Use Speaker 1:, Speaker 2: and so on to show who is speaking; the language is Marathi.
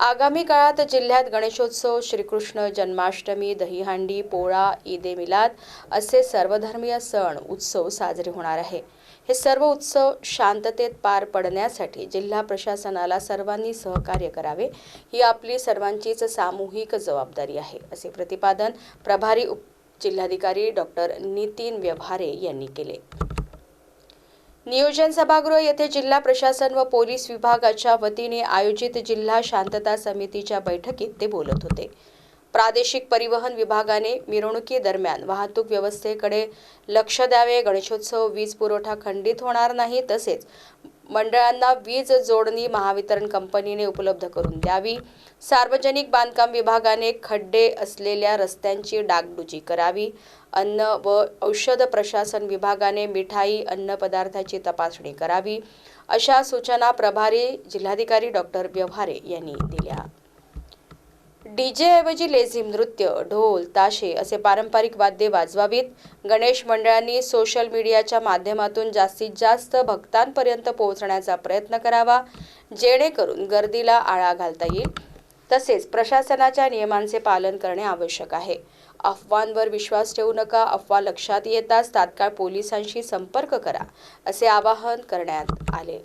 Speaker 1: आगामी काळात जिल्ह्यात गणेशोत्सव श्रीकृष्ण जन्माष्टमी दहीहंडी पोळा ईद ए मिलाद असे सर्वधर्मीय सण उत्सव साजरे होणार आहे. हे सर्व उत्सव शांततेत पार पडण्यासाठी जिल्हा प्रशासनाला सर्वांनी सहकार्य करावे ही आपली सर्वांचीच सामूहिक जबाबदारी आहे असे प्रतिपादन प्रभारी उप जिल्हाधिकारी डॉक्टर नितीन व्यवहारे यांनी केले. नियोजन सभागृह येथे जिल्हा प्रशासन व पोलीस विभागाच्या वतीने आयोजित जिल्हा शांतता समितीच्या बैठकीत ते बोलत होते. प्रादेशिक परिवहन विभागाने मिरवणुकीदरम्यान वाहतूक व्यवस्थेकडे लक्ष द्यावे गणेशोत्सव वीज पुरवठा खंडित होणार नाही तसेच मंडळांना वीज जोडणी महावितरण कंपनीने उपलब्ध करून द्यावी. सार्वजनिक बांधकाम विभागाने खड्डे असलेल्या रस्त्यांची डागडुजी करावी. अन्न व औषध प्रशासन विभागाने मिठाई अन्न पदार्थाची तपासणी करावी. अशा सूचना प्रभारी जिल्हाधिकारी डॉक्टर व्यवहारे यांनी दिल्या. डीजे ऐवजी लेझिम नृत्य ढोल ताशे असे पारंपरिक वाद्ये वाजवावीत. गणेश मंडळांनी सोशल मीडियाच्या माध्यमातून जास्तीत जास्त भक्तांपर्यंत पोहोचण्याचा प्रयत्न करावा जेणेकरून गर्दीला आळा घालता येईल. तसेच प्रशासनाच्या नियमांचे पालन करणे आवश्यक आहे. अफवांवर विश्वास ठेवू नका अफवा लक्षात येताच तात्काळ पोलिसांशी संपर्क करा असे आवाहन करण्यात आले.